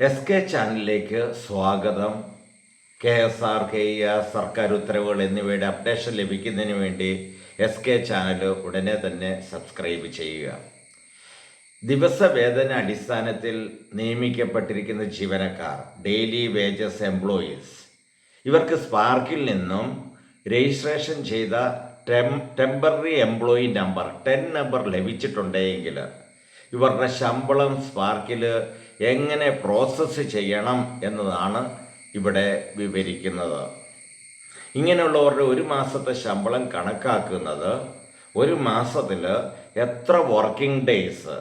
S K ചാനലിലേക്ക് സ്വാഗതം. K S R K R സർക്കാർ ഉത്തരവുകൾ എന്നിവയുടെ അപ്ഡേഷൻ ലഭിക്കുന്നതിന് വേണ്ടി എസ് കെ ചാനൽ ഉടനെ തന്നെ സബ്സ്ക്രൈബ് ചെയ്യുക. ദിവസവേതന അടിസ്ഥാനത്തിൽ നിയമിക്കപ്പെട്ടിരിക്കുന്ന ജീവനക്കാർ ഡെയിലി വേജസ് എംപ്ലോയീസ് ഇവർക്ക് സ്പാർക്കിൽ നിന്നും രജിസ്ട്രേഷൻ ചെയ്ത tem temporary employee number ten number ലഭിച്ചിട്ടുണ്ടെങ്കിൽ ഇവരുടെ ശമ്പളം സ്പാർക്കിൽ എങ്ങനെ പ്രോസസ്സ് ചെയ്യണം എന്നതാണ് ഇവിടെ വിവരിക്കുന്നത്. ഇങ്ങനെയുള്ളവരുടെ ഒരു മാസത്തെ ശമ്പളം കണക്കാക്കുന്നത് ഒരു മാസത്തിൽ എത്ര working days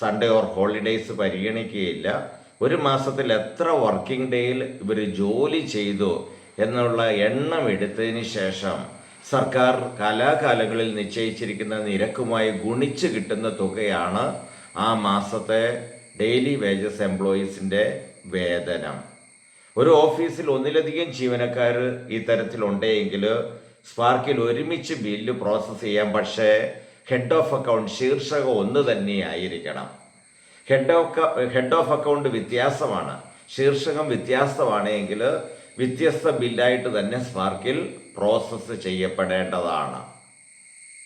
Sunday or holidays പരിഗണിക്കുകയില്ല. ഒരു മാസത്തിൽ എത്ര വർക്കിംഗ് ഡേയിൽ ഇവർ ജോലി ചെയ്തു എന്നുള്ള എണ്ണം എടുത്തതിന് ശേഷം സർക്കാർ കാലാകാലങ്ങളിൽ നിശ്ചയിച്ചിരിക്കുന്ന നിരക്കുമായി ഗുണിച്ച് കിട്ടുന്ന തുകയാണ് ആ മാസത്തെ ഡെയിലി വേജസ് എംപ്ലോയീസിന്റെ വേതനം. ഒരു ഓഫീസിൽ ഒന്നിലധികം ജീവനക്കാർ ഈ തരത്തിലുണ്ടെങ്കിൽ സ്പാർക്കിൽ ഒരുമിച്ച് ബില്ല് പ്രോസസ്സ് ചെയ്യാം. പക്ഷേ ഹെഡ് ഓഫ് അക്കൗണ്ട് ശീർഷകം ഒന്ന് തന്നെയായിരിക്കണം. Head of head of account വ്യത്യാസമാണ്. ശീർഷകം വ്യത്യാസമാണെങ്കിൽ വ്യത്യസ്ത ബില്ലായിട്ട് തന്നെ സ്പാർക്കിൽ പ്രോസസ്സ് ചെയ്യപ്പെടേണ്ടതാണ്.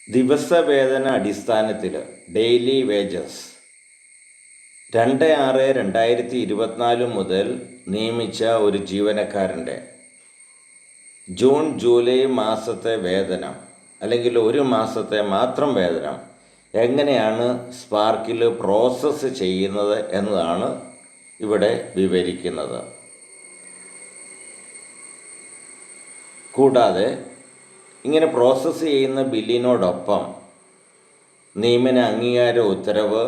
ദിവസവേതന അടിസ്ഥാനത്തിൽ ഡെയിലി വേജസ് രണ്ട് ആറ് രണ്ടായിരത്തി ഇരുപത്തിനാല് മുതൽ നിയമിച്ച ഒരു ജീവനക്കാരന്റെ ജൂൺ ജൂലൈ മാസത്തെ വേതനം അല്ലെങ്കിൽ ഒരു മാസത്തെ മാത്രം വേതനം എങ്ങനെയാണ് സ്പാർക്കിൽ പ്രോസസ്സ് ചെയ്യുന്നത് എന്നതാണ് ഇവിടെ വിവരിക്കുന്നത്. കൂടാതെ ഇങ്ങനെ പ്രോസസ്സ് ചെയ്യുന്ന ബില്ലിനോടൊപ്പം നിയമന അംഗീകാര ഉത്തരവ്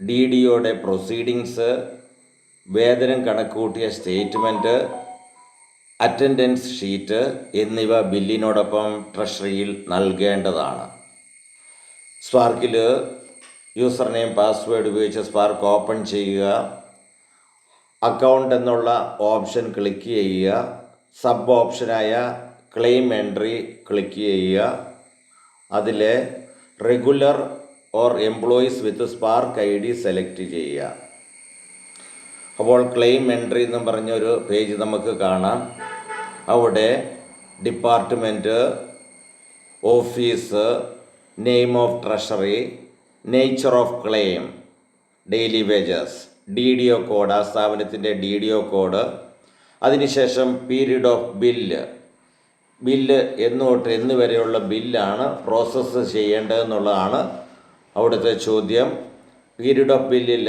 ഡി ഡിയുടെ പ്രൊസീഡിങ്സ് വേതനം കണക്കുകൂട്ടിയ സ്റ്റേറ്റ്മെന്റ് അറ്റൻഡൻസ് ഷീറ്റ് എന്നിവ ബില്ലിനോടൊപ്പം ട്രഷറിയിൽ നൽകേണ്ടതാണ്. സ്പാർക്കിൽ യൂസർ നെയിം പാസ്വേഡ് ഉപയോഗിച്ച് സ്പാർക്ക് ഓപ്പൺ ചെയ്യുക. അക്കൗണ്ട് എന്നുള്ള ഓപ്ഷൻ ക്ലിക്ക് ചെയ്യുക. സബ് ഓപ്ഷനായ ക്ലെയിം എൻട്രി ക്ലിക്ക് ചെയ്യുക. അതിലെ regular or employees with Spark I D select ചെയ്യുക. അപ്പോൾ ക്ലെയിം എൻട്രി എന്ന് പറഞ്ഞൊരു പേജ് നമുക്ക് കാണാം. അവിടെ department office name of treasury nature of claim daily wages D D O code ആ സ്ഥാപനത്തിന്റെ ഡി ഡി ഒ കോഡ് അതിനുശേഷം പീരീഡ് ഓഫ് ബില്ല്. ബില്ല് എന്ന് തൊട്ട് എന്ന് വരെയുള്ള ബില്ലാണ് പ്രോസസ്സ് ചെയ്യേണ്ടതെന്നുള്ളതാണ് അവിടുത്തെ ചോദ്യം. പീരീഡ് ഓഫ് ബില്ലിൽ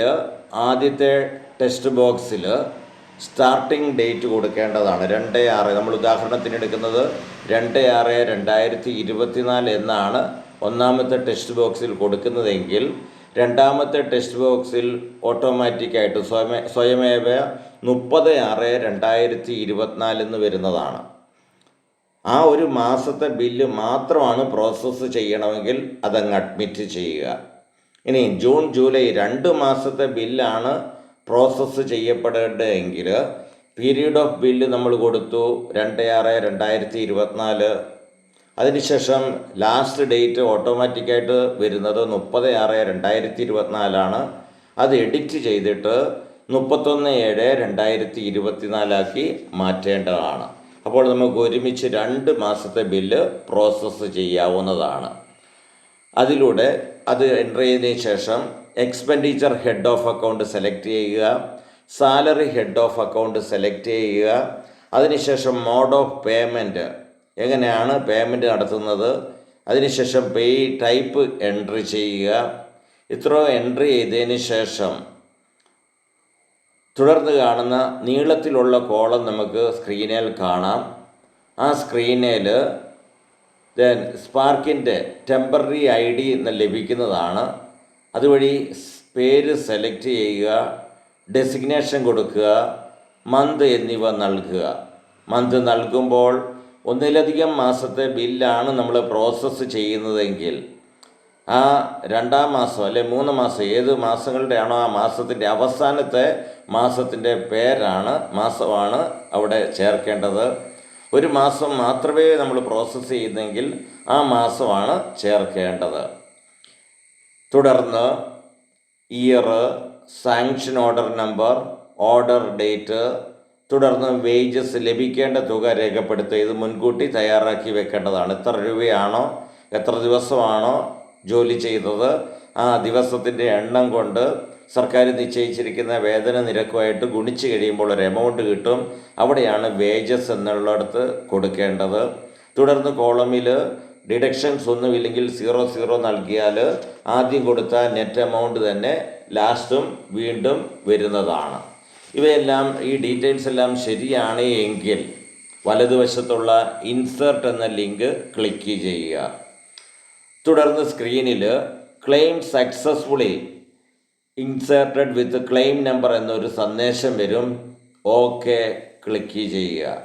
ആദ്യത്തെ ടെക്സ്റ്റ് ബോക്സിൽ സ്റ്റാർട്ടിംഗ് ഡേറ്റ് കൊടുക്കേണ്ടതാണ്. രണ്ട് ആറ്. നമ്മൾ ഉദാഹരണത്തിന് എടുക്കുന്നത് രണ്ട് ആറ് രണ്ടായിരത്തി ഇരുപത്തിനാല് എന്നാണ് ഒന്നാമത്തെ ടെക്സ്റ്റ് ബോക്സിൽ കൊടുക്കുന്നതെങ്കിൽ രണ്ടാമത്തെ ടെക്സ്റ്റ് ബോക്സിൽ ഓട്ടോമാറ്റിക്കായിട്ട് സ്വയമേ സ്വയമേവ മുപ്പത് ആറ് രണ്ടായിരത്തി ഇരുപത്തിനാല് എന്ന് വരുന്നതാണ്. ആ ഒരു മാസത്തെ ബില്ല് മാത്രമാണ് പ്രോസസ്സ് ചെയ്യണമെങ്കിൽ അതങ്ങ് അഡ്മിറ്റ് ചെയ്യുക. ഇനി ജൂൺ ജൂലൈ രണ്ട് മാസത്തെ ബില്ലാണ് പ്രോസസ്സ് ചെയ്യപ്പെടേണ്ടതെങ്കിൽ പീരീഡ് ഓഫ് ബില്ല് നമ്മൾ കൊടുത്തു രണ്ട് ആറ് രണ്ടായിരത്തി ഇരുപത്തിനാല് അതിനുശേഷം ലാസ്റ്റ് ഡേറ്റ് ഓട്ടോമാറ്റിക്കായിട്ട് വരുന്നത് മുപ്പത് ആറ് രണ്ടായിരത്തി ഇരുപത്തിനാലാണ് അത് എഡിറ്റ് ചെയ്തിട്ട് മുപ്പത്തൊന്ന് ഏഴ് രണ്ടായിരത്തി ഇരുപത്തിനാലാക്കി മാറ്റേണ്ടതാണ്. അപ്പോൾ നമുക്ക് ഒരുമിച്ച് രണ്ട് മാസത്തെ ബില്ല് പ്രോസസ്സ് ചെയ്യാവുന്നതാണ്. അതിലൂടെ അത് എന്റർ ചെയ്തതിന് ശേഷം expenditure head of account select ചെയ്യുക salary head of account select ചെയ്യുക അതിനുശേഷം മോഡ് ഓഫ് പേയ്മെന്റ്. എങ്ങനെയാണ് പേയ്മെന്റ് നടത്തുന്നത്? അതിനുശേഷം പേ ടൈപ്പ് എൻട്രി ചെയ്യുക. ഇത്ര എൻട്രി ചെയ്തതിന് ശേഷം തുടർന്ന് കാണുന്ന നീളത്തിലുള്ള കോളം നമുക്ക് സ്ക്രീനിൽ കാണാം. ആ സ്ക്രീനിൽ ദെൻ സ്പാർക്കിന്റെ ടെമ്പററി ഐ ഡി എന്ന് ലഭിക്കുന്നതാണ്. അതുവഴി പേര് സെലക്ട് ചെയ്യുക ഡെസിഗ്നേഷൻ കൊടുക്കുക മന്ത് എന്നിവ നൽകുക. മന്ത് നൽകുമ്പോൾ ഒന്നിലധികം മാസത്തെ ബില്ലാണ് നമ്മൾ പ്രോസസ്സ് ചെയ്യുന്നതെങ്കിൽ ആ രണ്ടാം മാസം അല്ലെ മൂന്ന് മാസം ഏത് മാസങ്ങളുടെ ആണോ ആ മാസത്തിന്റെ അവസാനത്തെ മാസത്തിന്റെ പേരാണ് മാസമാണ് അവിടെ ചേർക്കേണ്ടത്. ഒരു മാസം മാത്രമേ നമ്മൾ പ്രോസസ്സ് ചെയ്യുന്നെങ്കിൽ ആ മാസമാണ് ചേർക്കേണ്ടത്. തുടർന്ന് year sanction order number order date തുടർന്ന് വേജസ് ലഭിക്കേണ്ട തുക രേഖപ്പെടുത്തുക. ഇത് മുൻകൂട്ടി തയ്യാറാക്കി വെക്കേണ്ടതാണ്. എത്ര രൂപയാണോ എത്ര ദിവസമാണോ ജോലി ചെയ്തത് ആ ദിവസത്തിന്റെ എണ്ണം കൊണ്ട് സർക്കാർ നിശ്ചയിച്ചിരിക്കുന്ന വേതന നിരക്കുമായിട്ട് ഗുണിച്ച് കഴിയുമ്പോൾ ഒരു എമൗണ്ട് കിട്ടും. അവിടെയാണ് വേജസ് എന്നുള്ളിടത്ത് കൊടുക്കേണ്ടത്. തുടർന്ന് കോളമിൽ ഡിഡക്ഷൻസ് ഒന്നുമില്ലെങ്കിൽ സീറോ സീറോ നൽകിയാൽ ആദ്യം കൊടുത്ത നെറ്റ് എമൗണ്ട് തന്നെ ലാസ്റ്റും വീണ്ടും വരുന്നതാണ്. ഇവയെല്ലാം ഈ ഡീറ്റെയിൽസ് എല്ലാം ശരിയാണ് എങ്കിൽ വലതുവശത്തുള്ള ഇൻസേർട്ട് എന്ന ലിങ്ക് ക്ലിക്ക് ചെയ്യുക. തുടർന്ന് സ്ക്രീനിൽ claim successfully inserted with claim number എന്നൊരു സന്ദേശം വരും. ഓക്കെ ക്ലിക്ക് ചെയ്യുക.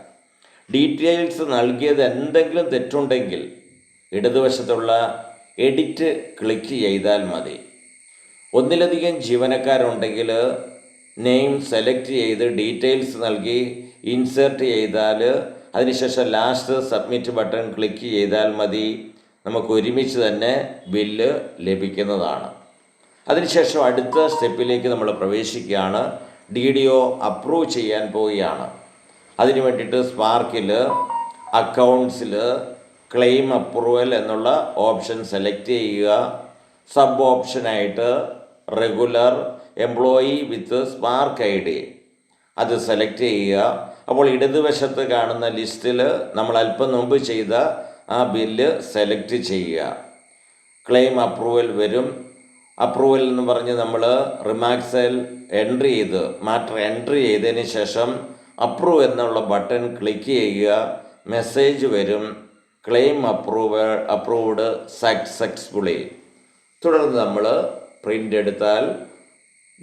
ഡീറ്റെയിൽസ് നൽകിയത് എന്തെങ്കിലും തെറ്റുണ്ടെങ്കിൽ ഇടതുവശത്തുള്ള എഡിറ്റ് ക്ലിക്ക് ചെയ്താൽ മതി. ഒന്നിലധികം ജീവനക്കാരുണ്ടെങ്കിൽ നെയിം സെലക്ട് ചെയ്ത് ഡീറ്റെയിൽസ് നൽകി ഇൻസേർട്ട് ചെയ്താൽ അതിനുശേഷം ലാസ്റ്റ് സബ്മിറ്റ് ബട്ടൺ ക്ലിക്ക് ചെയ്താൽ മതി. നമുക്ക് ഒരുമിച്ച് തന്നെ ബില്ല് ലഭിക്കുന്നതാണ്. അതിനുശേഷം അടുത്ത സ്റ്റെപ്പിലേക്ക് നമ്മൾ പ്രവേശിക്കുകയാണ്. ഡി ഡി ഒ അപ്രൂവ് ചെയ്യാൻ പോവുകയാണ്. അതിനു വേണ്ടിയിട്ട് സ്പാർക്കിൽ അക്കൗണ്ട്സിൽ ക്ലെയിം അപ്രൂവൽ എന്നുള്ള ഓപ്ഷൻ സെലക്ട് ചെയ്യുക. Sub ഓപ്ഷനായിട്ട് regular employee with Spark I D. അത് സെലക്ട് ചെയ്യുക. അപ്പോൾ ഇടതുവശത്ത് കാണുന്ന ലിസ്റ്റിൽ നമ്മൾ അല്പം മുമ്പ് ചെയ്ത ആ ബില്ല് സെലക്ട് ചെയ്യുക. ക്ലെയിം അപ്രൂവൽ വരും. അപ്രൂവൽ എന്ന് പറഞ്ഞ് നമ്മൾ റിമാക്സൽ എൻട്രി ചെയ്ത് മാറ്റർ എൻട്രി ചെയ്തതിന് ശേഷം അപ്രൂവ് എന്നുള്ള ബട്ടൺ ക്ലിക്ക് ചെയ്യുക. മെസ്സേജ് വരും. Claim approve approved successfully. തുടർന്ന് നമ്മൾ പ്രിന്റ് എടുത്താൽ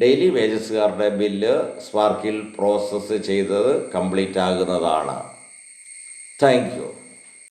ഡെയിലി വേജസുകാരുടെ ബില്ല് സ്പാർക്കിൽ പ്രോസസ്സ് ചെയ്തത് കംപ്ലീറ്റ് ആകുന്നതാണ്. Thank you.